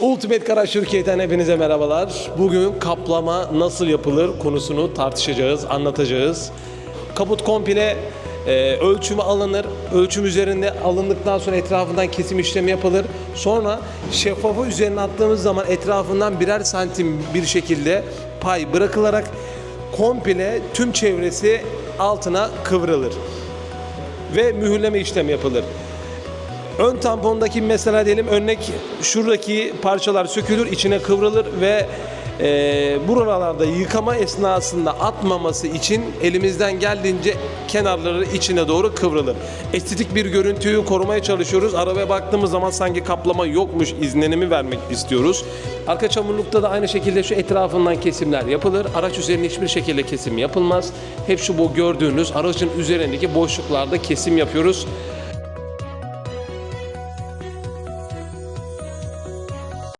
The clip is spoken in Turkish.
Ultimate Garaj Türkiye'den hepinize merhabalar. Bugün kaplama nasıl yapılır konusunu tartışacağız, anlatacağız. Kaput komple e, ölçümü alınır. Ölçüm üzerinde alındıktan sonra etrafından kesim işlemi yapılır. Sonra şeffafı üzerine attığımız zaman etrafından birer santim bir şekilde pay bırakılarak komple tüm çevresi altına kıvrılır. Ve mühürleme işlemi yapılır. Ön tampondaki mesela diyelim örnek şuradaki parçalar sökülür, içine kıvrılır ve e, buralarda yıkama esnasında atmaması için elimizden geldiğince kenarları içine doğru kıvrılır. Estetik bir görüntüyü korumaya çalışıyoruz. Arabaya baktığımız zaman sanki kaplama yokmuş izlenimi vermek istiyoruz. Arka çamurlukta da aynı şekilde şu etrafından kesimler yapılır. Araç üzerine hiçbir şekilde kesim yapılmaz. Hep şu bu gördüğünüz aracın üzerindeki boşluklarda kesim yapıyoruz.